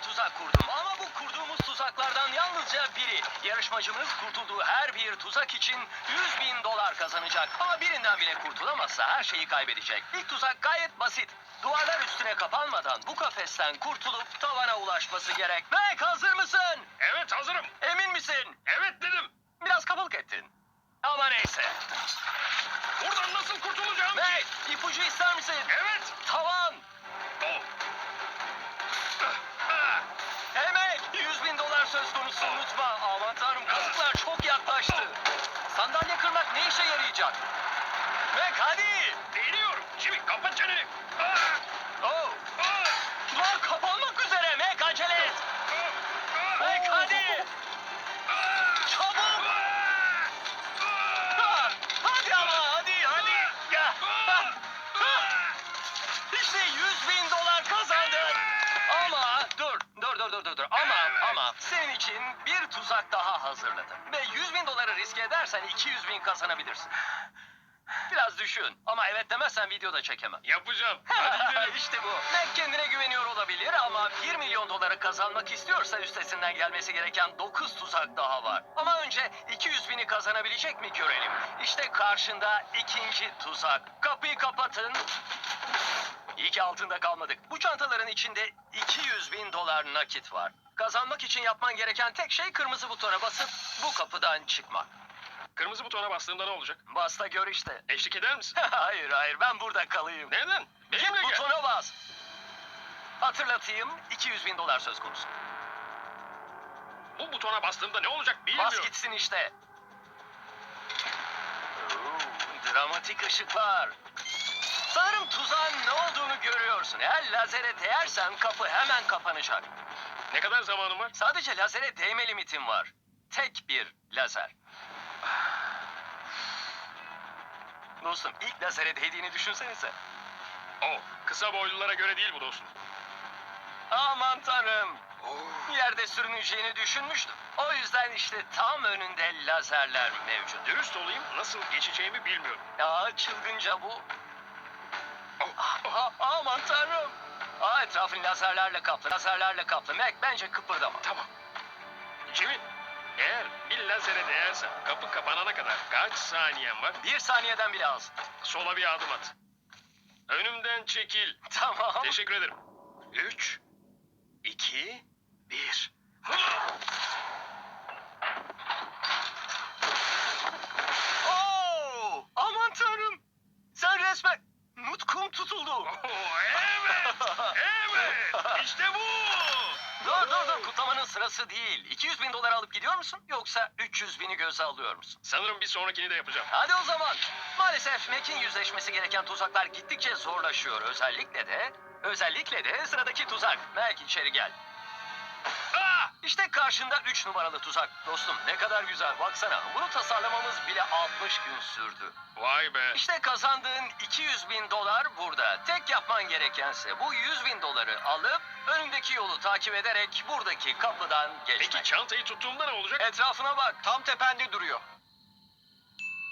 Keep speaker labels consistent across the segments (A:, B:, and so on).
A: bir tuzak kurdum ama bu kurduğumuz tuzaklardan yalnızca biri. Yarışmacımız kurtulduğu her bir tuzak için 100 bin dolar kazanacak. Ama birinden bile kurtulamazsa her şeyi kaybedecek. İlk tuzak gayet basit. Duvarlar üstüne kapanmadan bu kafesten kurtulup tavana ulaşması gerek. Mac hazır mısın?
B: Evet hazırım.
A: Emin misin?
B: Evet dedim.
A: Biraz kabalık ettin. Ama neyse.
B: Buradan nasıl kurtulacağım
A: Mac
B: ki?
A: ipucu ister misin?
B: Evet.
A: Yarayacak? Mac hadi.
B: Deniyorum. Jimmy kapat çeneni.
A: Oh. Duvar kapanmak üzere Mac acele et. Mac hadi. Çabuk. Hadi ama hadi hadi. İşte 100 bin dolar kazandın. Ama dur, dur, dur, dur, dur, dur. Ama, ama senin için bir tuzak daha hazırladım. Ve 100 bin doları riske edersen 200 bin kazanabilirsin. Biraz düşün. Ama evet demezsen videoda çekemem.
B: Yapacağım. Hadi gidelim.
A: işte bu. Mac kendine güveniyor olabilir ama 1 milyon doları kazanmak istiyorsa üstesinden gelmesi gereken 9 tuzak daha var. Ama önce 200 bini kazanabilecek mi görelim. İşte karşında ikinci tuzak. Kapıyı kapatın. İyi ki altında kalmadık. Bu çantaların içinde 200 bin dolar nakit var. Kazanmak için yapman gereken tek şey kırmızı butona basıp bu kapıdan çıkmak.
B: Kırmızı butona bastığımda ne olacak?
A: Basta gör işte.
B: Eşlik eder misin?
A: hayır hayır ben burada kalayım.
B: Neden? Benimle gel.
A: Butona bas. Hatırlatayım 200 bin dolar söz konusu.
B: Bu butona bastığımda ne olacak
A: Bas
B: bilmiyorum.
A: gitsin işte. Oo, dramatik ışıklar. Sanırım tuzağın ne olduğunu görüyorsun. Eğer lazere değersen kapı hemen kapanacak.
B: Ne kadar zamanım var?
A: Sadece lazere değme limitin var. Tek bir lazer. Dostum ilk lazere değdiğini düşünsenize.
B: Oh, kısa boylulara göre değil bu dostum.
A: Aman tanrım. Yerde sürüneceğini düşünmüştüm. O yüzden işte tam önünde lazerler mevcut.
B: Dürüst olayım, nasıl geçeceğimi bilmiyorum.
A: Aa çılgınca bu.
B: Oh,
A: Aa, aman tanrım. Aa etrafın lazerlerle kaplı. Lazerlerle kaplı. Mac bence kıpırdama.
B: Tamam. Jimmy, eğer bir lazere değersen kapı kapanana kadar kaç saniyen var?
A: Bir saniyeden bile az.
B: Sola bir adım at. Önümden çekil.
A: Tamam.
B: Teşekkür ederim. Üç, iki, bir.
A: Oo, aman tanrım. Sen resmen nutkum tutuldu.
B: Evet, evet. İşte bu.
A: Dur dur dur kutlamanın sırası değil. 200 bin dolar alıp gidiyor musun? Yoksa 300 bini göze alıyor musun?
B: Sanırım bir sonrakini de yapacağım.
A: Hadi o zaman. Maalesef Mac'in yüzleşmesi gereken tuzaklar gittikçe zorlaşıyor. Özellikle de, özellikle de sıradaki tuzak. Mac içeri gel. İşte karşında 3 numaralı tuzak. Dostum ne kadar güzel baksana. Bunu tasarlamamız bile 60 gün sürdü.
B: Vay be.
A: İşte kazandığın 200 bin dolar burada. Tek yapman gerekense bu 100 bin doları alıp önündeki yolu takip ederek buradaki kapıdan geçmek.
B: Peki çantayı tuttuğumda ne olacak?
A: Etrafına bak. Tam tepende duruyor.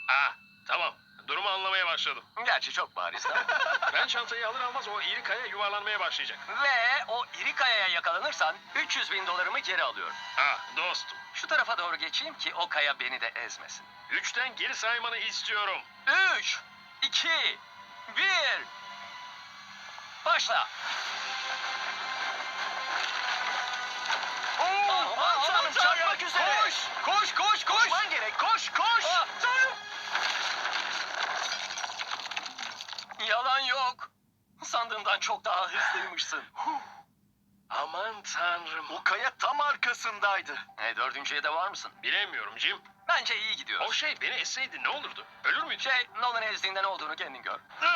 B: Ah, tamam. Durumu anlamaya başladım.
A: Gerçi çok bariz.
B: Ben çantayı alır almaz o iri kaya yuvarlanmaya başlayacak.
A: Ve o iri kayaya yakalanırsan 300 bin dolarımı geri alıyorum.
B: Ah dostum.
A: Şu tarafa doğru geçeyim ki o kaya beni de ezmesin.
B: Üçten geri saymanı istiyorum.
A: 3, 2, 1. Başla.
B: Oo,
A: Aman tanrım çarpmak üzere.
B: Koş.
A: Koş koş koş.
B: Koşman gerek. Koş koş.
A: Ah, tanrım. Yalan yok. Sandığımdan çok daha hızlıymışsın.
B: Aman tanrım.
A: O kaya tam arkasındaydı. E, dördüncüye de var mısın?
B: Bilemiyorum Jim.
A: Bence iyi gidiyoruz.
B: O şey beni esseydi ne olurdu? Ölür müydü?
A: Şey, Nolan ezdiğinde ne olduğunu kendin gör.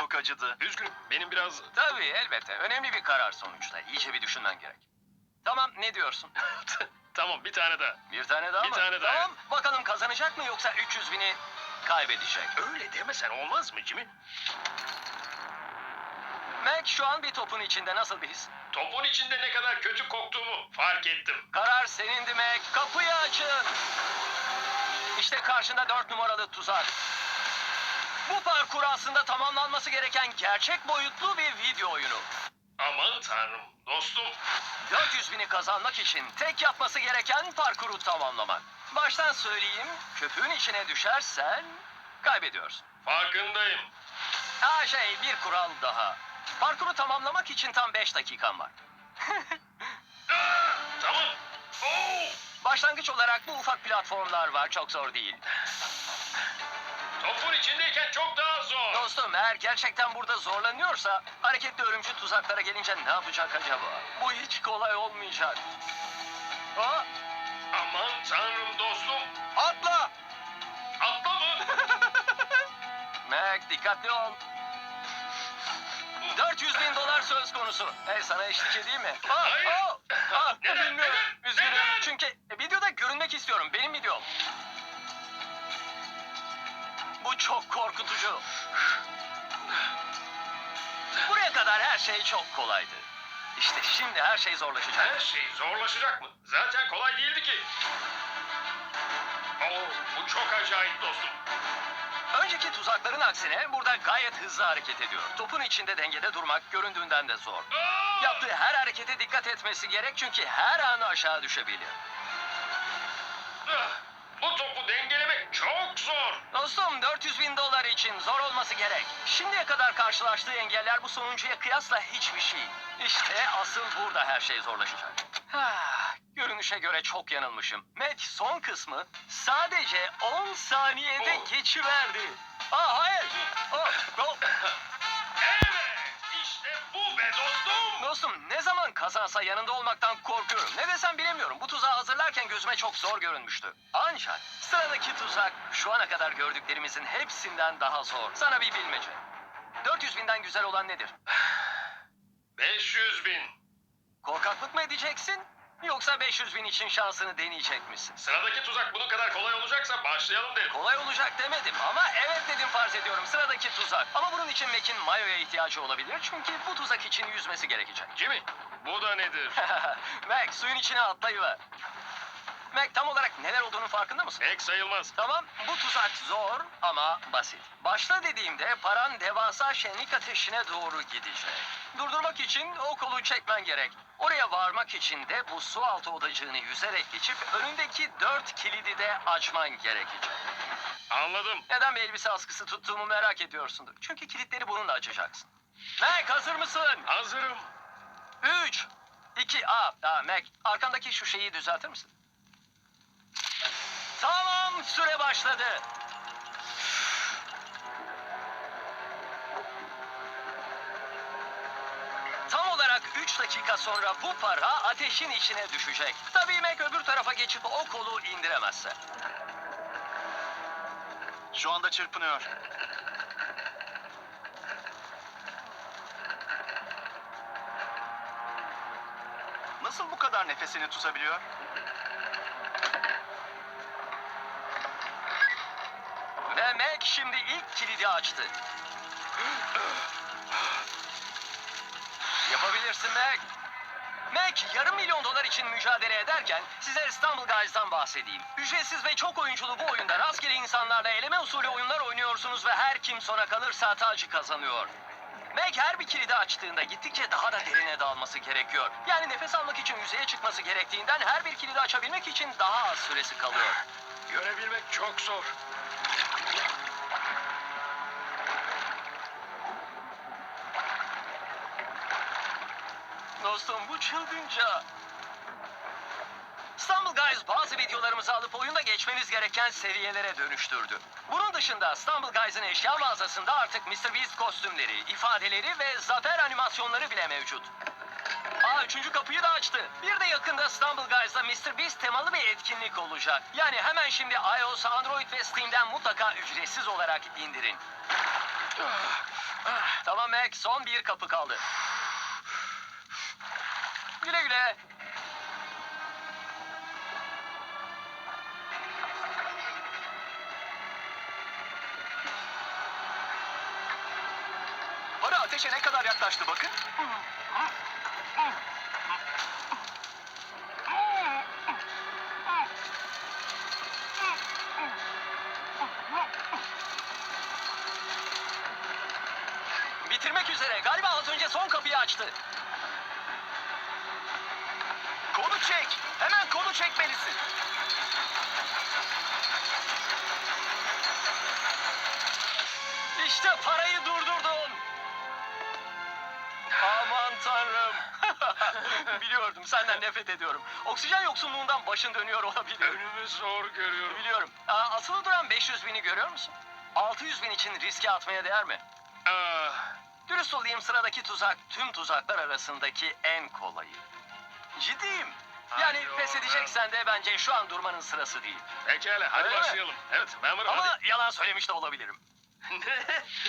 A: Çok acıdı.
B: Üzgünüm. Benim biraz...
A: Tabii elbette. Önemli bir karar sonuçta. İyice bir düşünmen gerek. Tamam ne diyorsun?
B: tamam bir tane daha.
A: Bir tane daha
B: Bir
A: mı?
B: tane daha.
A: Tamam bakalım kazanacak mı yoksa 300 bini kaybedecek.
B: Öyle demesen olmaz mı Jimmy?
A: Mac şu an bir topun içinde nasıl bir his?
B: Topun içinde ne kadar kötü koktuğumu fark ettim.
A: Karar senindi Mac. Kapıyı açın. İşte karşında dört numaralı tuzak. Bu parkur aslında tamamlanması gereken gerçek boyutlu bir video oyunu.
B: Aman tanrım dostum.
A: 400 bini kazanmak için tek yapması gereken parkuru tamamlamak. Baştan söyleyeyim, köpüğün içine düşersen kaybediyorsun.
B: Farkındayım.
A: Ha şey, bir kural daha. Parkuru tamamlamak için tam 5 dakikan var.
B: Aa, tamam. Oo,
A: Başlangıç olarak bu ufak platformlar var, çok zor değil.
B: topun içindeyken çok daha zor.
A: Dostum eğer gerçekten burada zorlanıyorsa hareketli örümcü tuzaklara gelince ne yapacak acaba? Bu hiç kolay olmayacak. Aa, dikkatli ol. 400 bin dolar söz konusu. Hey sana eşlik edeyim mi? Aa,
B: Hayır.
A: aa, aa,
B: Neden,
A: bilmiyorum.
B: neden,
A: Üzgünüm.
B: neden?
A: Çünkü videoda görünmek istiyorum. Benim videom. Bu çok korkutucu. Buraya kadar her şey çok kolaydı. İşte şimdi her şey zorlaşacak.
B: Her şey zorlaşacak mı? Zaten kolay değildi ki. Oo, bu çok acayip dostum.
A: Önceki tuzakların aksine burada gayet hızlı hareket ediyor. Topun içinde dengede durmak göründüğünden de zor. Yaptığı her harekete dikkat etmesi gerek çünkü her an aşağı düşebilir.
B: Ah, Bu topu dengelemek çok zor.
A: Dostum 400 bin dolar için zor olması gerek. Şimdiye kadar karşılaştığı engeller bu sonuncuya kıyasla hiçbir şey. İşte asıl burada her şey zorlaşacak. Görünüşe göre çok yanılmışım. Mac son kısmı sadece 10 saniyede
B: Oh.
A: geçiverdi. Aa hayır. Oh, oh.
B: Evet, işte bu be dostum.
A: Dostum ne zaman kazansa yanında olmaktan korkuyorum. Ne desem bilemiyorum. Bu tuzağı hazırlarken gözüme çok zor görünmüştü. Ancak sıradaki tuzak şu ana kadar gördüklerimizin hepsinden daha zor. Sana bir bilmece. 400 binden güzel olan nedir?
B: 500 bin.
A: Korkaklık mı edeceksin? Yoksa 500 bin için şansını deneyecek misin?
B: Sıradaki tuzak bunun kadar kolay olacaksa başlayalım derim.
A: Kolay olacak demedim ama evet dedim farz ediyorum sıradaki tuzak. Ama bunun için Mac'in mayoya ihtiyacı olabilir çünkü bu tuzak için yüzmesi gerekecek.
B: Jimmy, bu da nedir?
A: Mac suyun içine atlayıver. Mac tam olarak neler olduğunun farkında mısın?
B: Pek sayılmaz.
A: Tamam, bu tuzak zor ama basit. Başla dediğimde paran devasa şenlik ateşine doğru gidecek. Durdurmak için o kolu çekmen gerek. Oraya varmak için de bu su altı odacığını yüzerek geçip önündeki dört kilidi de açman gerekecek.
B: Anladım.
A: Neden bir elbise askısı tuttuğumu merak ediyorsundur. Çünkü kilitleri bununla açacaksın. Mac hazır mısın?
B: Hazırım.
A: 3, 2, a, a Mac arkandaki şu şeyi düzeltir misin? Tamam süre başladı. Tam olarak 3 dakika sonra bu para ateşin içine düşecek. Tabii Mac öbür tarafa geçip o kolu indiremezse.
C: Şu anda çırpınıyor. Nasıl bu kadar nefesini tutabiliyor?
A: Mac şimdi ilk kilidi açtı. Yapabilirsin Mac. Mac yarım milyon dolar için mücadele ederken size İstanbul Guys'dan bahsedeyim. Ücretsiz ve çok oyunculu bu oyunda rastgele insanlarla eleme usulü oyunlar oynuyorsunuz ve her kim sona kalırsa tacı kazanıyor. Mac her bir kilidi açtığında gittikçe daha da derine dalması gerekiyor. Yani nefes almak için yüzeye çıkması gerektiğinden her bir kilidi açabilmek için daha az süresi kalıyor.
B: Görebilmek çok zor.
A: Dostum bu çılgınca. İstanbul Guys bazı videolarımızı alıp oyunda geçmeniz gereken seviyelere dönüştürdü. Bunun dışında İstanbul Guys'ın eşya mağazasında artık Mr. Beast kostümleri, ifadeleri ve zafer animasyonları bile mevcut. Aa üçüncü kapıyı da açtı. Bir de yakında İstanbul Guys'da Mr. Beast temalı bir etkinlik olacak. Yani hemen şimdi iOS, Android ve Steam'den mutlaka ücretsiz olarak indirin. Tamam Mac, son bir kapı kaldı. Güle güle.
C: Para ateşe ne kadar yaklaştı bakın.
A: üzere. Galiba az önce son kapıyı açtı.
C: Çek. Hemen kolu çekmelisin.
A: İşte parayı durdurdun. Aman tanrım. Biliyordum senden nefret ediyorum. Oksijen yoksunluğundan başın dönüyor olabilir.
B: Önümü zor görüyorum.
A: Biliyorum. Aa, asılı duran 500 bini görüyor musun? 600 bin için riske atmaya değer mi?
B: Ah,
A: Dürüst olayım sıradaki tuzak tüm tuzaklar arasındaki en kolayı. Ciddiyim. Yani pes edeceksen de bence şu an durmanın sırası değil.
B: pekala hadi
A: Öyle mi?
B: başlayalım. Evet varım
A: Ama
B: hadi.
A: yalan söylemiş de olabilirim.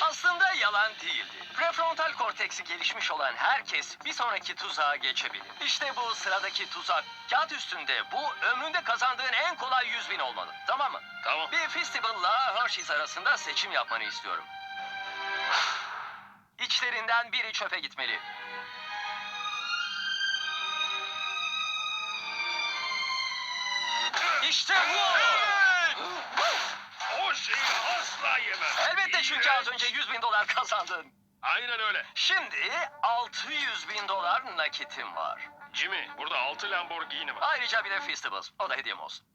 A: Aslında yalan değildi. Prefrontal korteksi gelişmiş olan herkes bir sonraki tuzağa geçebilir. İşte bu sıradaki tuzak. Kağıt üstünde bu ömründe kazandığın en kolay 100 bin olmalı. Tamam mı?
B: tamam.
A: Bir Festival'la Hershey's arasında seçim yapmanı istiyorum. İçlerinden biri çöpe gitmeli. İşte bu!
B: O şeyi asla yemem.
A: Elbette çünkü az önce 100 bin dolar kazandın.
B: Aynen öyle.
A: Şimdi 600 bin dolar nakitim var.
B: Jimmy burada 6 Lamborghini var.
A: Ayrıca bir de Festivals. O da hediyem olsun.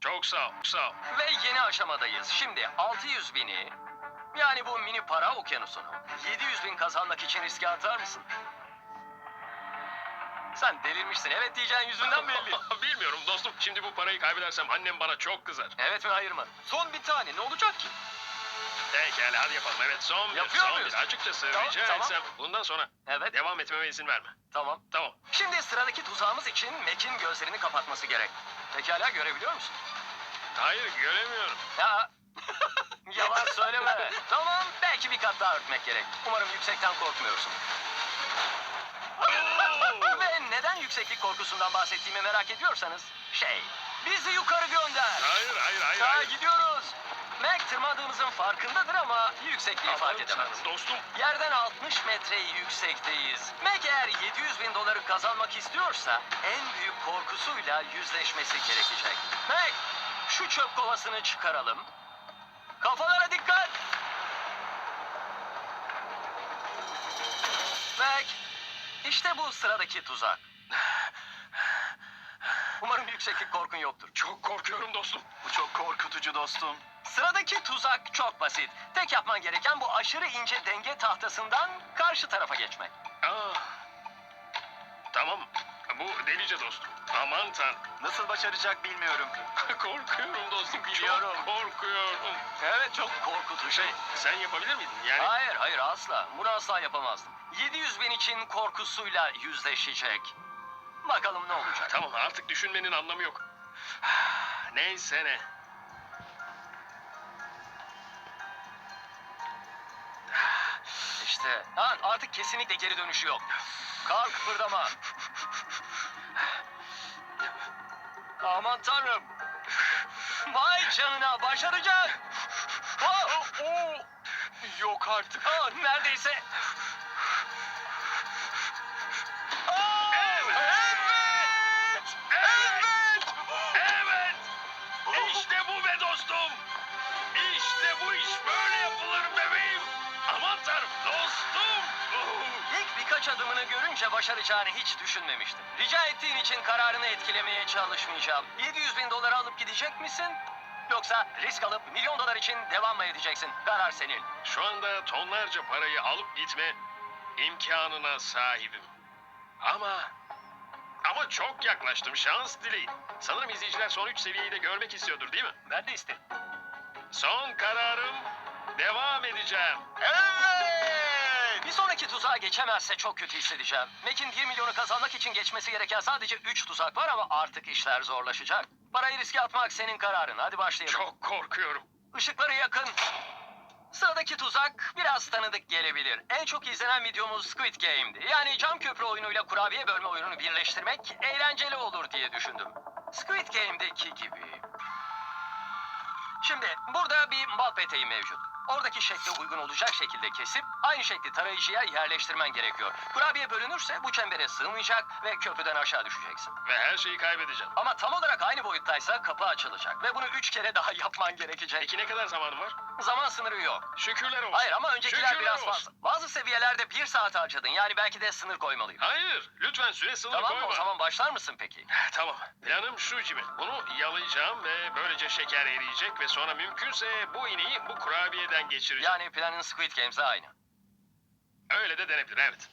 B: Çok sağ ol. Sağ ol.
A: Ve yeni aşamadayız. Şimdi 600 bini yani bu mini para okyanusunu 700 bin kazanmak için riske atar mısın? Sen delirmişsin. Evet diyeceğin yüzünden belli.
B: Bilmiyorum dostum. Şimdi bu parayı kaybedersem annem bana çok kızar.
A: evet mi hayır mı? Son bir tane ne olacak ki?
B: Pekala hadi yapalım. Evet son bir.
A: Yapıyor
B: son
A: muyuz?
B: bir. Açıkçası
A: Tamam,
B: rica
A: tamam.
B: etsem bundan sonra
A: Evet
B: devam etmeme izin verme.
A: tamam.
B: Tamam.
A: Şimdi sıradaki tuzağımız için Mac'in gözlerini kapatması gerek. Pekala görebiliyor musun?
B: Hayır göremiyorum.
A: Ya yalan söyleme. tamam belki bir kat daha örtmek gerek. Umarım yüksekten korkmuyorsun.
B: Oo!
A: Neden yükseklik korkusundan bahsettiğimi merak ediyorsanız şey bizi yukarı gönder.
B: hayır hayır hayır.
A: Daha
B: hayır.
A: gidiyoruz. Mac tırmandığımızın farkındadır ama yüksekliği fark edemez.
B: Dostum
A: Yerden 60 metre yüksekteyiz. Mac eğer 700 bin doları kazanmak istiyorsa en büyük korkusuyla yüzleşmesi gerekecek. Mac şu çöp kovasını çıkaralım. Kafalara dikkat. Mac işte bu sıradaki tuzak. Umarım yükseklik korkun yoktur.
B: çok korkuyorum dostum.
C: Bu çok korkutucu dostum.
A: Sıradaki tuzak çok basit. Tek yapman gereken bu aşırı ince denge tahtasından karşı tarafa geçmek.
B: Aa. Tamam. Bu delice dostum. Aman tanrım.
C: Nasıl başaracak bilmiyorum.
B: korkuyorum dostum.
A: Biliyorum.
B: Çok korkuyorum.
A: Evet çok korkutucu.
B: Şey sen yapabilir miydin? Yani
A: Hayır hayır asla. Bunu asla yapamazdım. 700 bin için korkusuyla yüzleşecek. Bakalım ne olacak.
B: tamam artık düşünmenin anlamı yok. Neyse ne.
A: İşte ha, artık kesinlikle geri dönüşü yok. Kalk kıpırdama. Aman tanrım. Vay canına başaracak. Oh, oh.
C: Yok artık.
A: Aa, neredeyse.
B: Dostum. İşte bu iş böyle yapılır bebeğim. Aman tanrım dostum.
A: İlk birkaç adımını görünce başaracağını hiç düşünmemiştim. Rica ettiğin için kararını etkilemeye çalışmayacağım. 700 bin doları alıp gidecek misin? Yoksa risk alıp milyon dolar için devam mı edeceksin? Karar senin.
B: Şu anda tonlarca parayı alıp gitme imkanına sahibim. Ama ama çok yaklaştım. Şans dileyin. Sanırım izleyiciler son 3 seviyeyi de görmek istiyordur değil mi?
A: Ben de isterim.
B: Son kararım devam edeceğim.
A: Evet! Bir sonraki tuzağa geçemezse çok kötü hissedeceğim. Mac'in 1 milyonu kazanmak için geçmesi gereken sadece 3 tuzak var ama artık işler zorlaşacak. Parayı riske atmak senin kararın. Hadi başlayalım.
B: Çok korkuyorum.
A: Işıkları yakın. Sıradaki tuzak biraz tanıdık gelebilir. En çok izlenen videomuz Squid Game'di. Yani cam köprü oyunuyla kurabiye bölme oyununu birleştirmek eğlenceli olur diye düşündüm. Squid Game'deki gibi. Şimdi burada bir bal peteği mevcut. Oradaki şekle uygun olacak şekilde kesip aynı şekli tarayıcıya yerleştirmen gerekiyor. Kurabiye bölünürse bu çembere sığmayacak ve köprüden aşağı düşeceksin.
B: Ve her şeyi kaybedeceğim.
A: Ama tam olarak aynı boyuttaysa kapı açılacak ve bunu üç kere daha yapman gerekecek.
B: Peki ne kadar zamanım var?
A: Zaman sınırı yok.
B: Şükürler olsun.
A: Hayır ama öncekiler
B: Şükürler
A: biraz
B: olsun.
A: fazla. Bazı seviyelerde bir saat harcadın. Yani belki de sınır koymalıyım.
B: Hayır. Lütfen süre sınırı
A: Tamam
B: koyma.
A: o zaman başlar mısın peki?
B: Tamam. Planım şu Jimmy. Bunu yalayacağım ve böylece şeker eriyecek ve sonra mümkünse bu ineği bu kurabiyeden geçireceğim.
A: Yani planın Squid Games'e aynı.
B: Öyle de denebilir evet.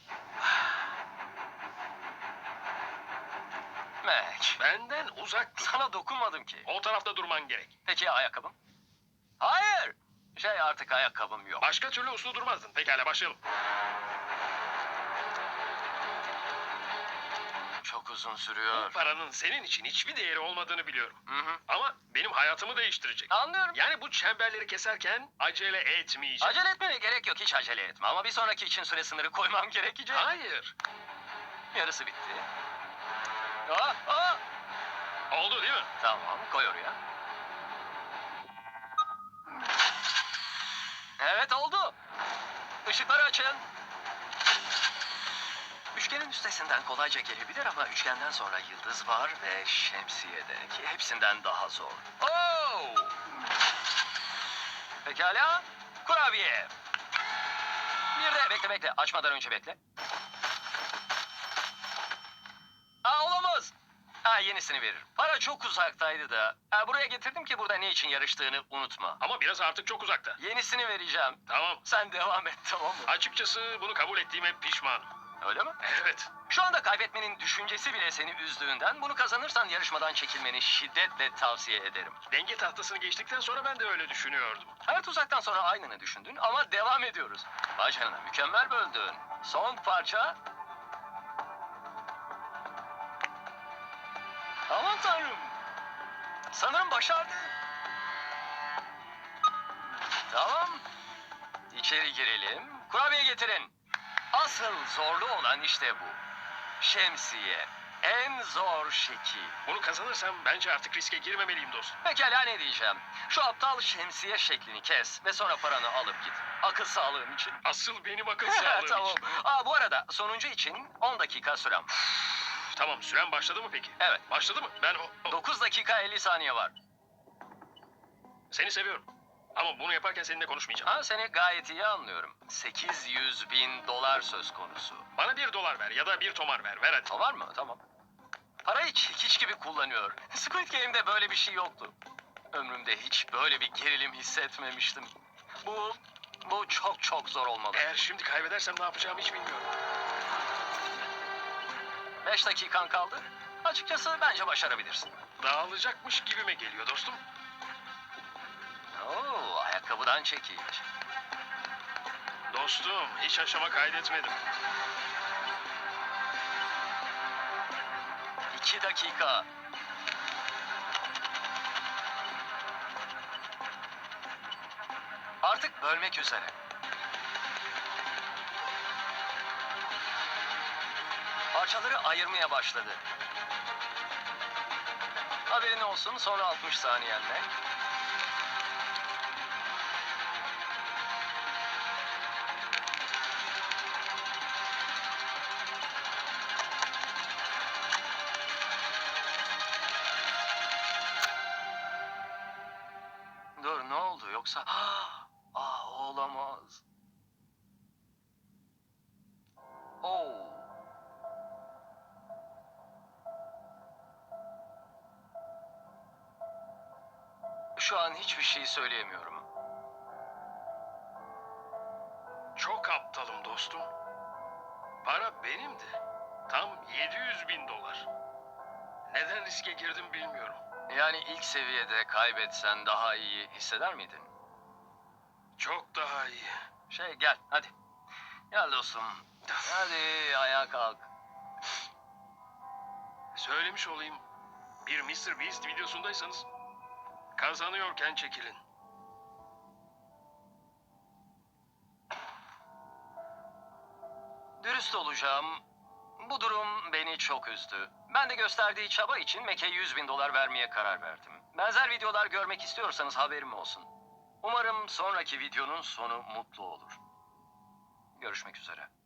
A: Mac,
B: Benden uzak dur.
A: sana dokunmadım ki.
B: O tarafta durman gerek.
A: Peki ya ayakkabım? Hayır. Şey artık ayakkabım yok.
B: Başka türlü uslu durmazdın. Pekala başlayalım.
A: Çok uzun
B: Bu
A: sürüyor.
B: paranın senin için hiçbir değeri olmadığını biliyorum.
A: Hı hı.
B: Ama benim hayatımı değiştirecek.
A: Anlıyorum.
B: Yani bu çemberleri keserken acele etmeyeceğim.
A: Acele etmene gerek yok. Hiç acele etme. Ama bir sonraki için süre sınırı koymam gerekecek.
B: Hayır.
A: Yarısı bitti. Aa, aa.
B: Oldu değil mi?
A: Tamam koy oraya. Evet oldu. Işıkları açın. Üçgenin üstesinden kolayca gelebilir ama üçgenden sonra yıldız var ve şemsiyede ki hepsinden daha zor. Oo! Pekala. Kurabiye. Bir de bekle bekle açmadan önce bekle. Aa olamaz. Ha yenisini verir. Para çok uzaktaydı da. Ha, buraya getirdim ki burada ne için yarıştığını unutma.
B: Ama biraz artık çok uzakta.
A: Yenisini vereceğim.
B: Tamam.
A: Sen devam et tamam mı?
B: Açıkçası bunu kabul ettiğime pişmanım.
A: Öyle mi?
B: Evet.
A: Şu anda kaybetmenin düşüncesi bile seni üzdüğünden bunu kazanırsan yarışmadan çekilmeni şiddetle tavsiye ederim.
B: Denge tahtasını geçtikten sonra ben de öyle düşünüyordum.
A: Evet uzaktan sonra aynını düşündün ama devam ediyoruz. Vay canına mükemmel böldün. Son parça. Aman tanrım. Sanırım başardı. Tamam. İçeri girelim. Kurabiye getirin. Asıl zorlu olan işte bu. Şemsiye. En zor şekil.
B: Bunu kazanırsam bence artık riske girmemeliyim dostum.
A: Pekala ne diyeceğim. Şu aptal şemsiye şeklini kes ve sonra paranı alıp git. Akıl sağlığım için.
B: Asıl benim akıl sağlığım
A: tamam.
B: için.
A: Aa, bu arada sonuncu için 10 dakika sürem.
B: Tamam süren başladı mı peki?
A: Evet.
B: Başladı mı? Ben o, o-
A: 9 dakika 50 saniye var.
B: seni seviyorum. Ama bunu yaparken seninle konuşmayacağım.
A: Ha seni gayet iyi anlıyorum. 800 bin dolar söz konusu.
B: Bana bir dolar ver ya da bir tomar ver. Ver hadi.
A: O var mı? Tamam. Parayı çekiç gibi kullanıyor. Squid Game'de böyle bir şey yoktu. Ömrümde hiç böyle bir gerilim hissetmemiştim. Bu, bu çok çok zor olmalı.
B: Eğer şimdi kaybedersem ne yapacağımı hiç bilmiyorum.
A: 5 dakikan kaldı. Açıkçası bence başarabilirsin.
B: Dağılacakmış gibime geliyor dostum.
A: Oo, ayakkabıdan çekiç.
B: Dostum hiç aşama kaydetmedim.
A: 2 dakika. Artık bölmek üzere. Parçaları ayırmaya başladı. Haberin olsun son 60 saniyenle. Dur ne oldu yoksa? Şu an hiçbir şey söyleyemiyorum.
B: Çok aptalım dostum. Para benimdi. Tam 700 bin dolar. Neden riske girdim bilmiyorum.
A: Yani ilk seviyede kaybetsen daha iyi hisseder miydin?
B: Çok daha iyi.
A: Şey gel hadi. Gel dostum. Hadi ayağa kalk.
B: Söylemiş olayım. Bir Mr. Beast videosundaysanız kazanıyorken çekilin.
A: Dürüst olacağım. Bu durum beni çok üzdü. Ben de gösterdiği çaba için Mac'e 100 bin dolar vermeye karar verdim. Benzer videolar görmek istiyorsanız haberim olsun. Umarım sonraki videonun sonu mutlu olur. Görüşmek üzere.